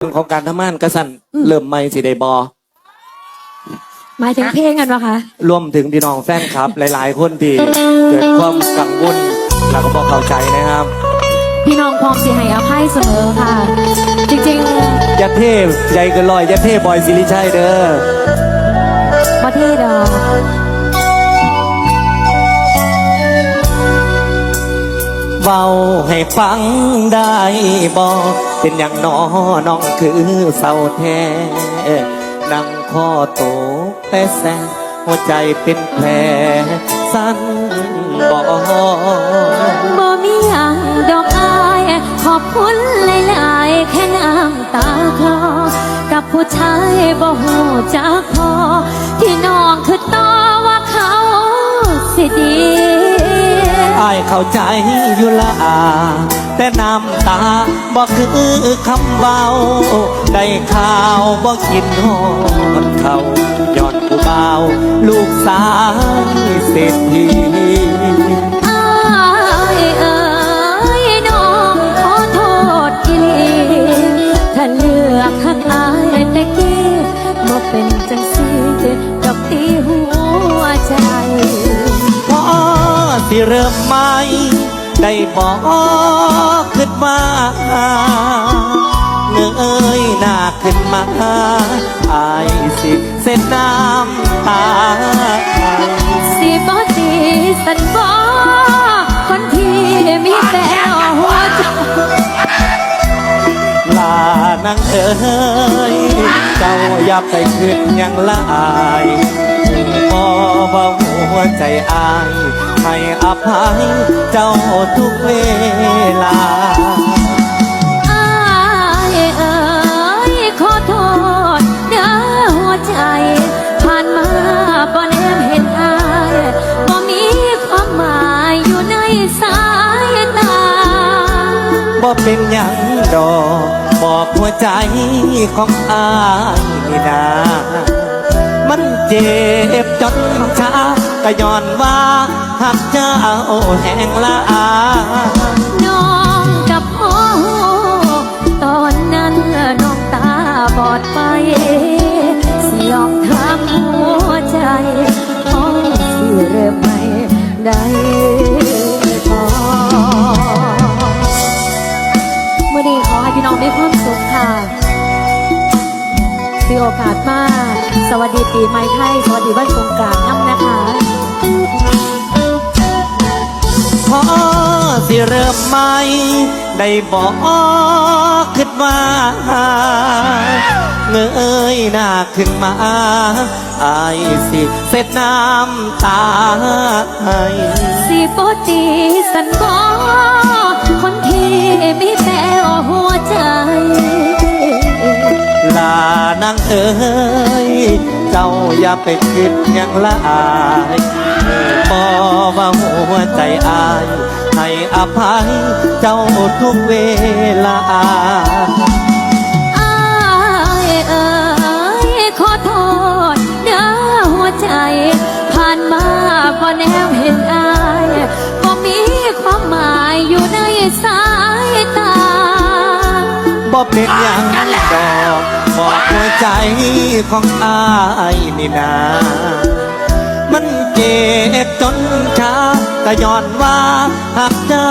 ของการทำงานกระสันเริ่มไม่สิได้บอหมายถึงเพลงกันปะคะรวมถึงพี่น้องแฟนคลับ หลาย ๆ คนที่เกิดความกังวลแล้วก็บอกเข้าใจนะครับ พี่น้องพร้อมสิให้อภัยเสมอค่ะ จริงอยาเทพใหญ่เกินลอยอยาเทพบอยสิริชัยเด้อๆประเทศดอกเว้าให้ฟังได้บอก เป็นอย่างน้อน้องคือเศร้าแท้นั่งข้อโตกแปแสหัวใจเป็นแผลสั้นบอกบ่มีหยังดอกอายขอบคุณหลายๆแค่น้ำตาคลอกับผู้ชายบ่หูจักพอ ที่น้องคือต่อว่าเขาสิดีอายเข้าใจอยู่ละอา แต่น้ำตาบอกคือคำเบา ได้ข่าวบอกกินหอดเขายอนผู้เบาวลูกสาวเศรษฐีอายเอ๋ยน้องขอโทษอีหลีถ้าเลือกหักอายแต่กี้บ่เป็นจังสีดอกตีหัวใจพอสิเริ่มใหม่ ได้บอกขึ้นมาเงยหน้าขึ้นมาอายสิเส้นน้ำตาสิบ่ตีสันบ่คนที่มีแต่หัวใจลานางเอ๋ยเจ้าอย่าไปขึ้นยังละอายพอเบาหัวใจอาย ให้อภัยเจ้าทุกเวลาอายเอ๋ยขอโทษเด้อหัวใจ ผ่านมาบ่แนมเห็นอายบ่มีความหมายอยู่ในสายตาบ่เป็นหยังดอกบอกหัวใจของอายนี่นามันเจ็บจนช้า ก็ย้อนว่าหักเจ้าแห่งละอาน้องกับพ่อตอนนั้นน้องตาบอดไปสิลองถามหัวใจโอ้สิเริ่มไม่ได้พอเมื่อนี้ขอให้พี่น้องมีความสุขค่ะมีโอกาสมาก สวัสดีปีใหม่ไทย สวัสดีวันสงก เริ่มใหม่ได้บอกขึ้นมาเงยหน้าขึ้นมาอายสิเสร็จน้ำตาให้สิปตีสันบอคนที่มีแต่หัวใจ ลานางเอ๋ยเจ้าอย่าไปคิดหยังละอายบอว่าหัวใจอาย ให้อภัยเจ้าทุกเวลาอายเอ่ยขอโทษเด้อหัวใจ ผ่านมาบ่แนวเห็นอายบ่มีความหมายอยู่ในสายตาบ่เป็นอย่างดอกบอกหัวใจของอายนี่นามันเจ็บจนช้า ก็ย้อนว่าหักเจ้า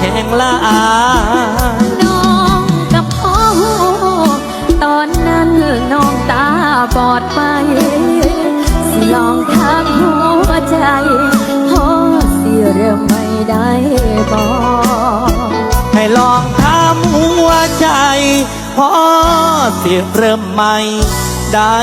แห่งละอาน้องกับพ่อตอนนั้นน้องตาบอดไปสิลองถามหัวใจพ่อสิเริ่มไม่ได้บอกให้ลองทำหัวใจพ่อสิเริ่มใหม่ได้